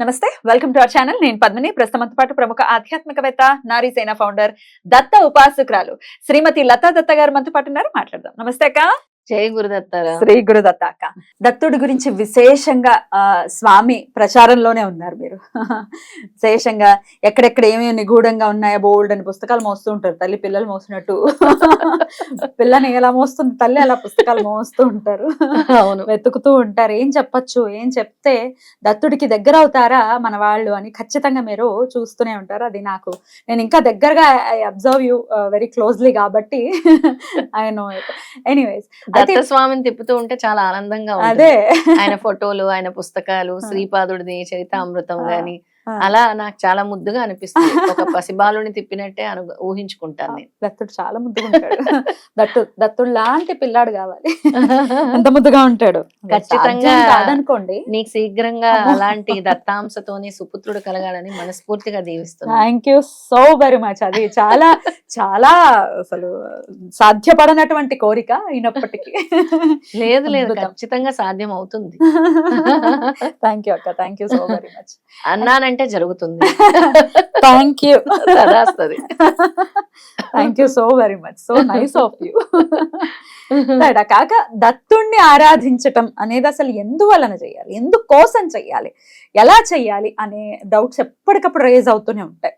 నమస్తే welcome to our channel. నేను పద్మిని. ప్రస్తుతంతో పాటు ప్రముఖ ఆధ్యాత్మికవేత్త నారీసేన ఫౌండర్ దత్త ఉపాసకురాలు శ్రీమతి లతా దత్త గారు మనతో పాటు ఉన్నారు. మాట్లాడదాం. నమస్తే అక్క. జై గురుదత్తారా? శ్రీ గురు దత్త అక్క దత్తుడి గురించి విశేషంగా ఆ, స్వామి ప్రచారంలోనే ఉన్నారు మీరు. విశేషంగా ఎక్కడెక్కడ ఏమేమి నిగూఢంగా ఉన్నాయో బోల్డ్ అని పుస్తకాలు మోస్తూ ఉంటారు. తల్లి పిల్లలు మోసినట్టు. పిల్లని ఎలా మోస్తుంది? తల్లి అలా పుస్తకాలు మోస్తూ ఉంటారు. అవును. వెతుకుతూ ఉంటారు. ఏం చెప్పొచ్చు? ఏం చెప్తే దత్తుడికి దగ్గర అవుతారా మన వాళ్ళు అని ఖచ్చితంగా మీరు చూస్తూనే ఉంటారు. అది నాకు నేను ఇంకా దగ్గరగా I observe you very closely కాబట్టి I know it anyways Datta స్వామిని తిప్పుతూ ఉంటే చాలా ఆనందంగా ఉంటుంది అదే ఆయన ఫోటోలు ఆయన పుస్తకాలు శ్రీపాదుడిది చరితామృతం ఆ. గాని. అలా నాకు చాలా ముద్దుగా అనిపిస్తుంది. ఒక పసిబాలుని తిప్పినట్టే అను ఊహించుకుంటాను నేను. దత్తుడు చాలా ముద్దుగా ఉంటాడు దత్తు దత్తుడు లాంటి పిల్లాడు కావాలి. ఎంత ముద్దుగా ఉంటాడు. ఖచ్చితంగా. కాదనుకోండి. నీకు శీఘ్రంగా. అలాంటి దత్తాంశతోని సుపుత్రుడు కలగాలని మనస్ఫూర్తిగా దీవిస్తున్నాను. Thank you so very much అది చాలా చాలా అసలు సాధ్యపడనటువంటి కోరిక అయినప్పటికీ లేదు లేదు. ఖచ్చితంగా సాధ్యం అవుతుంది. థ్యాంక్ యూ అక్క. Thank you so very much అన్నానంటే జరుగుతుంది. Thank you thank you so very much so nice of you కాక దత్తుణ్ణి ఆరాధించటం అనేది అసలు ఎందువలన చేయాలి? ఎందుకోసం చెయ్యాలి ఎలా చెయ్యాలి అనే డౌట్స్ ఎప్పటికప్పుడు రేజ్ అవుతూనే ఉంటాయి.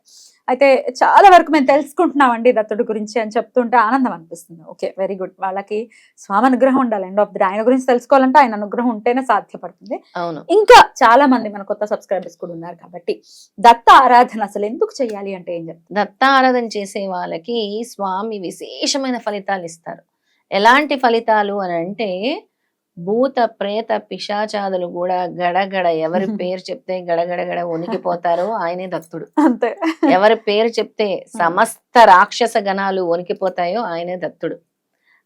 అయితే చాలా వరకు మేము తెలుసుకుంటున్నామండి దత్తుడి గురించి అని చెప్తుంటే ఆనందం అనిపిస్తుంది. Okay very good. వాళ్ళకి స్వామి అనుగ్రహం ఉండాలి. ఎండ్ ఆఫ్ ది ఆయన గురించి తెలుసుకోవాలంటే ఆయన అనుగ్రహం ఉంటేనే సాధ్యపడుతుంది. అవును. ఇంకా చాలా మంది మన కొత్త సబ్స్క్రైబర్స్ కూడా ఉన్నారు కాబట్టి దత్త ఆరాధన అసలు ఎందుకు చెయ్యాలి అంటే ఏం చెప్తారు? దత్తారాధన చేసే వాళ్ళకి స్వామి విశేషమైన ఫలితాలు ఇస్తారు. ఎలాంటి ఫలితాలు అని అంటే భూత ప్రేత పిశాచాదులు కూడా గడగడ ఎవరి పేరు చెప్తే గడగడ గడ వణికిపోతారో ఆయనే దత్తుడు. అంతే. ఎవరి పేరు చెప్తే సమస్త రాక్షస గణాలు వణికిపోతాయో ఆయనే దత్తుడు.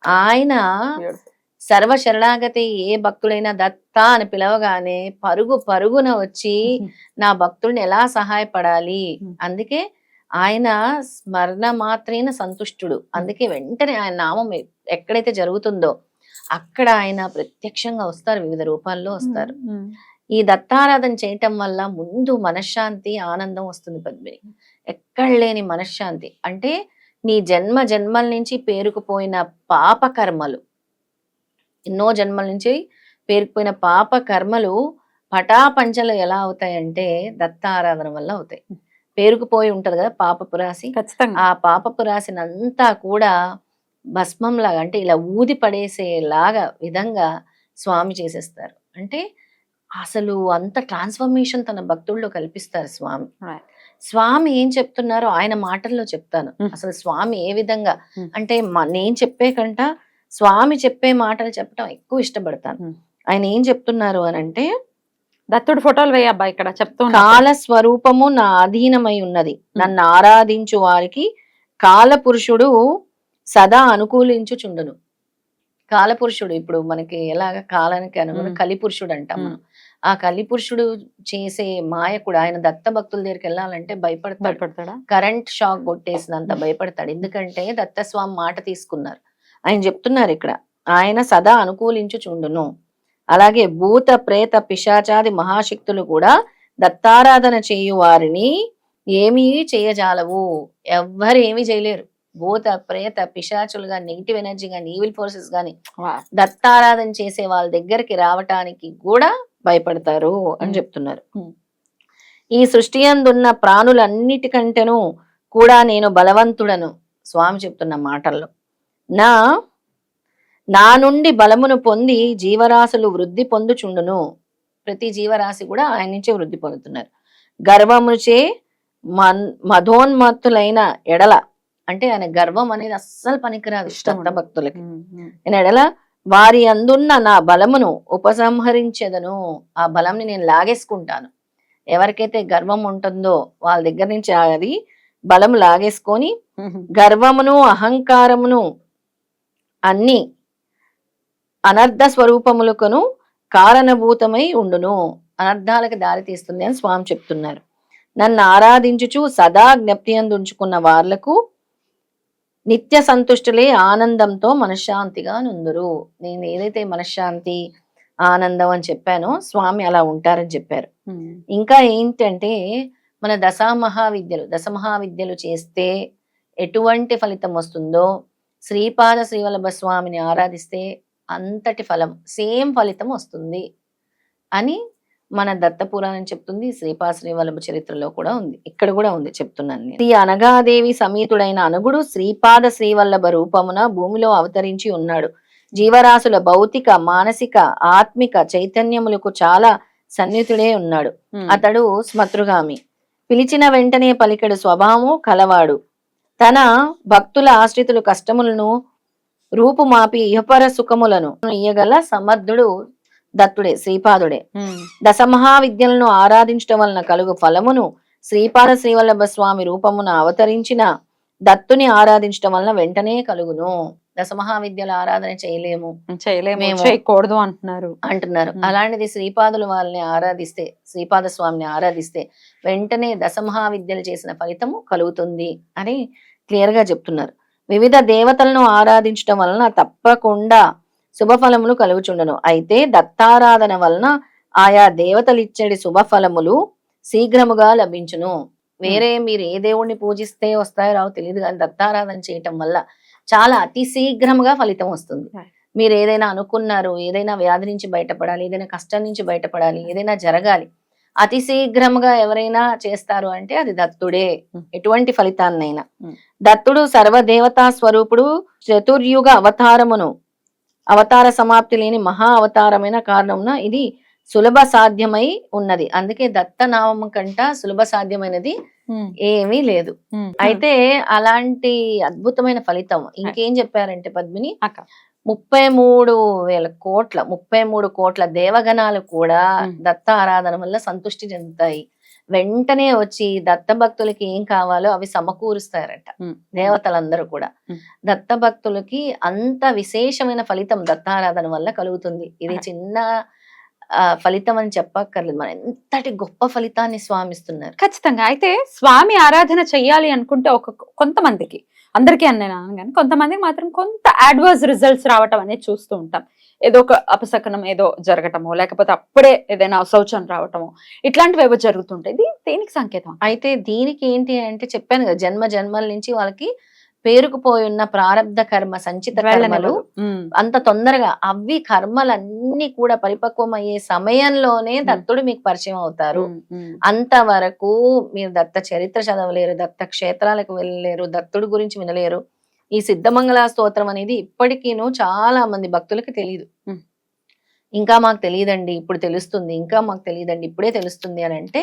ఆయన సర్వ శరణాగతి ఏ భక్తుడైనా దత్త అని పిలవగానే పరుగు పరుగున వచ్చి నా భక్తుడిని ఎలా సహాయపడాలి. అందుకే ఆయన స్మరణ మాత్రేన సంతుష్టుడు. అందుకే వెంటనే ఆయన నామం ఎక్కడైతే జరుగుతుందో అక్కడ ఆయన ప్రత్యక్షంగా వస్తారు వివిధ రూపాల్లో వస్తారు. ఈ దత్తారాధన చేయటం వల్ల ముందు మనశ్శాంతి ఆనందం వస్తుంది పద్మిని. ఎక్కడ లేని మనశ్శాంతి. అంటే నీ జన్మ జన్మల నుంచి పేరుకుపోయిన పాప కర్మలు. ఎన్నో జన్మల నుంచి పేరుకుపోయిన పాప కర్మలు పటాపంచలు ఎలా అవుతాయంటే దత్తారాధన వల్ల అవుతాయి. పేరుకుపోయి ఉంటది కదా పాపపు రాశి ఖచ్చితంగా. ఆ పాపపు రాశినంతా కూడా భస్మంలాగా అంటే ఇలా ఊది పడేసేలాగా విధంగా స్వామి చేసేస్తారు అంటే అసలు అంత ట్రాన్స్ఫర్మేషన్ తన భక్తుల్లో కల్పిస్తారు స్వామి. స్వామి ఏం చెప్తున్నారో ఆయన మాటల్లో చెప్తాను Hmm. అసలు స్వామి ఏ విధంగా Hmm. అంటే నేను చెప్పే కంట స్వామి చెప్పే మాటలు చెప్పడం ఎక్కువ ఇష్టపడతాను Hmm. ఆయన ఏం చెప్తున్నారు అని అంటే దత్తుడు ఫోటోలు వేయబ్బా ఇక్కడ చెప్తూ కాల స్వరూపము నా అధీనమై ఉన్నది నన్ను ఆరాధించు వారికి కాల పురుషుడు సదా అనుకూలించుచుండును. కాలపురుషుడు ఇప్పుడు మనకి ఎలాగ కాలానికి అనుగుణ. కలిపురుషుడు అంటాం. మనం ఆ కలిపురుషుడు చేసే మాయకుడు ఆయన దత్త భక్తుల దగ్గరికి వెళ్ళాలంటే భయపడతాడు. భయపడతాడా? కరెంట్ షాక్ కొట్టేసినంత భయపడతాడు. ఎందుకంటే దత్తస్వామి మాట తీసుకున్నారు. ఆయన చెప్తున్నారు ఇక్కడ ఆయన సదా అనుకూలించుచుండును. అలాగే భూత ప్రేత పిశాచాది మహాశక్తులు కూడా దత్తారాధన చేయు వారిని ఏమీ చేయజాలవు. ఎవ్వరు ఏమీ చేయలేరు. భూత ప్రేత పిశాచులు కానీ నెగిటివ్ ఎనర్జీ కానీ ఈవిల్ ఫోర్సెస్ కానీ దత్తారాధన చేసే వాళ్ళ దగ్గరికి రావటానికి కూడా భయపడతారు అని. చెప్తున్నారు. ఈ సృష్టి అందున్న ప్రాణులన్నిటికంటేను కూడా నేను బలవంతుడను స్వామి చెప్తున్న మాటల్లో. నా నా నుండి బలమును పొంది జీవరాశులు వృద్ధి పొందుచుండును. ప్రతి జీవరాశి కూడా ఆయన నుంచే వృద్ధి పొందుతున్నారు. గర్వముచే మన్ మధోన్మత్తులైన ఎడల అంటే ఆయన గర్వం అనేది అస్సలు పనికిరాదు ఇష్టం. భక్తులకి. నేను ఎడల వారి అందున్న నా బలమును ఉపసంహరించెదను ఆ బలంని నేను లాగేసుకుంటాను ఎవరికైతే గర్వం ఉంటుందో వాళ్ళ దగ్గర నుంచి అది బలము లాగేసుకొని. గర్వమును అహంకారమును అన్ని అనర్ధ స్వరూపములకును కారణభూతమై ఉండును అనర్థాలకు దారి తీస్తుంది అని స్వామి చెప్తున్నారు నన్ను ఆరాధించుచు సదా జ్ఞప్తి ఉంచుకున్న వార్లకు నిత్య సంతుష్టులే ఆనందంతో మనశ్శాంతిగా నుందురు నేను ఏదైతే మనశ్శాంతి ఆనందం అని చెప్పాను స్వామి అలా ఉంటారని చెప్పారు. ఇంకా ఏంటంటే మన దశామహావిద్యలు దశమహావిద్యలు చేస్తే ఎటువంటి ఫలితం వస్తుందో శ్రీపాద శ్రీవల్లభ స్వామిని ఆరాధిస్తే అంతటి ఫలం సేమ్ ఫలితం వస్తుంది అని మన దత్త పురాణం చెప్తుంది శ్రీపాద శ్రీవల్లభ చరిత్రలో కూడా ఉంది. ఇక్కడ కూడా ఉంది చెప్తున్నాను నేను. శ్రీ అనగాదేవి సమేతుడైన అనుగుడు శ్రీపాద శ్రీవల్లభ రూపమున భూమిలో అవతరించి ఉన్నాడు. జీవరాశుల భౌతిక మానసిక ఆత్మిక చైతన్యములకు చాలా సన్నిహితుడే ఉన్నాడు. అతడు స్మతృగామి. పిలిచిన వెంటనే పలికెడు స్వభావము కలవాడు. తన భక్తుల ఆశ్రితులు కష్టములను రూపుమాపి ఇహపర సుఖములను ఇయ్యగల సమర్థుడు దత్తుడే శ్రీపాదుడే. ఉమ్. దశమహావిద్యలను ఆరాధించటం వలన కలుగు ఫలమును శ్రీపాద శ్రీవల్లభ స్వామి రూపమున అవతరించిన దత్తుని ఆరాధించటం వలన వెంటనే కలుగును. దశమహావిద్యల ఆరాధన చేయలేము. చేయలేము చేయకూడదు అంటున్నారు. అంటున్నారు. అలాంటిది శ్రీపాదులు వాళ్ళని ఆరాధిస్తే శ్రీపాద స్వామిని ఆరాధిస్తే వెంటనే దశమహావిద్యలు చేసిన ఫలితము కలుగుతుంది అని క్లియర్గా చెప్తున్నారు. వివిధ దేవతలను ఆరాధించటం వలన తప్పకుండా శుభఫలములు కలుగుచుండను అయితే దత్తారాధన వలన ఆయా దేవతలు ఇచ్చడి శుభఫలములు శీఘ్రముగా లభించును వేరే మీరు ఏ దేవుణ్ణి పూజిస్తే వస్తాయో రావు తెలియదు కానీ దత్తారాధన చేయటం వల్ల చాలా అతి శీఘ్రముగా ఫలితం వస్తుంది. మీరు ఏదైనా అనుకున్నారు ఏదైనా వ్యాధి నుంచి బయటపడాలి ఏదైనా కష్టం నుంచి బయటపడాలి ఏదైనా జరగాలి అతి శీఘ్రముగా ఎవరైనా చేస్తారు అంటే అది దత్తుడే. ఎటువంటి ఫలితాన్నైనా. దత్తుడు సర్వదేవతా స్వరూపుడు చతుర్యుగ అవతారమును అవతార సమాప్తి లేని మహా అవతారమైన కారణమున ఇది సులభ సాధ్యమై ఉన్నది అందుకే దత్త నామం కంట సులభ సాధ్యమైనది. ఏమీ లేదు. అయితే అలాంటి అద్భుతమైన ఫలితం ఇంకేం చెప్పారంటే పద్మిని ముప్పై మూడు వేల కోట్ల ముప్పై మూడు కోట్ల దేవగణాలు కూడా. దత్త ఆరాధన వల్ల సంతృష్టి చెందుతాయి వెంటనే వచ్చి దత్త భక్తులకి ఏం కావాలో అవి సమకూరుస్తారట. దేవతలందరూ కూడా. దత్త భక్తులకి అంత విశేషమైన ఫలితం దత్తారాధన వల్ల కలుగుతుంది ఇది. చిన్న ఆ, ఫలితం అని చెప్పక్కర్లేదు మన ఎంతటి గొప్ప ఫలితాన్ని స్వామిస్తున్నారు ఖచ్చితంగా అయితే స్వామి ఆరాధన చెయ్యాలి అనుకుంటే ఒక కొంతమందికి అందరికీ అన్నాను కానీ కొంతమందికి మాత్రం కొంత అడ్వర్స్ రిజల్ట్స్ రావటం అనేది చూస్తూ ఉంటాం. ఏదో ఒక అపశకనం ఏదో జరగటమో లేకపోతే అప్పుడే ఏదైనా శౌచం రావటమో ఇట్లాంటివి ఏవో జరుగుతుంటాయి. దీనికి దేనికి సంకేతం? అయితే దీనికి ఏంటి అంటే చెప్పాను కదా జన్మ జన్మల నుంచి వాళ్ళకి పేరుకుపోయి ఉన్న ప్రారంధ కర్మ సంచిత కర్మలు. అంత తొందరగా అవి కర్మలన్నీ కూడా పరిపక్వం అయ్యే సమయంలోనే దత్తుడు మీకు పరిచయం అవుతారు. అంతవరకు మీరు దత్త చరిత్ర చదవలేరు దత్త క్షేత్రాలకు వెళ్ళలేరు దత్తుడు గురించి వినలేరు ఈ సిద్ధమంగళ స్తోత్రం అనేది ఇప్పటికీను చాలా మంది భక్తులకి తెలియదు. ఇంకా మాకు తెలియదండి ఇప్పుడు తెలుస్తుంది ఇంకా మాకు తెలియదండి ఇప్పుడే తెలుస్తుంది అని అంటే.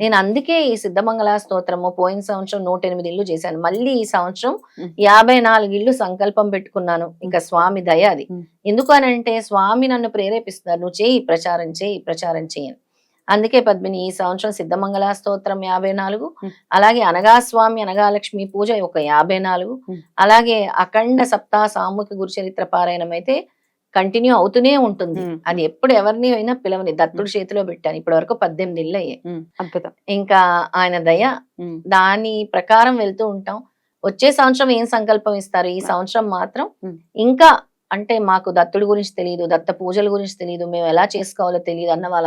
నేను అందుకే ఈ సిద్ధమంగళ స్తోత్రము పోయిన సంవత్సరం నూట ఎనిమిది ఇల్లు చేశాను మళ్ళీ ఈ సంవత్సరం. యాభై నాలుగు ఇల్లు సంకల్పం పెట్టుకున్నాను ఇంకా స్వామి దయ అది. ఎందుకు అని అంటే స్వామి నన్ను ప్రేరేపిస్తున్నారు నువ్వు చేయి ప్రచారం చేయి ప్రచారం చేయని అందుకే పద్మిని ఈ సంవత్సరం సిద్ధమంగళ స్తోత్రం యాభై నాలుగు. అలాగే అనగా స్వామి అనగాలక్ష్మి పూజ ఒక యాభై నాలుగు. అలాగే అఖండ సప్తాహ సామూహిక గురు చరిత్ర పారాయణం అయితే కంటిన్యూ అవుతూనే ఉంటుంది. అది ఎప్పుడు ఎవరిని అయినా పిలవని దత్తుడు చేతిలో పెట్టాను ఇప్పటి వరకు పద్దెనిమిది ఇళ్ళు అయ్యాయి. అద్భుతం ఇంకా ఆయన దయ. దాని ప్రకారం వెళ్తూ ఉంటాం వచ్చే సంవత్సరం ఏం సంకల్పం ఇస్తారు ఈ సంవత్సరం మాత్రం. ఇంకా అంటే మాకు దత్తుడి గురించి తెలియదు దత్త పూజల గురించి తెలియదు మేము ఎలా చేసుకోవాలో తెలియదు అన్న వాళ్ళ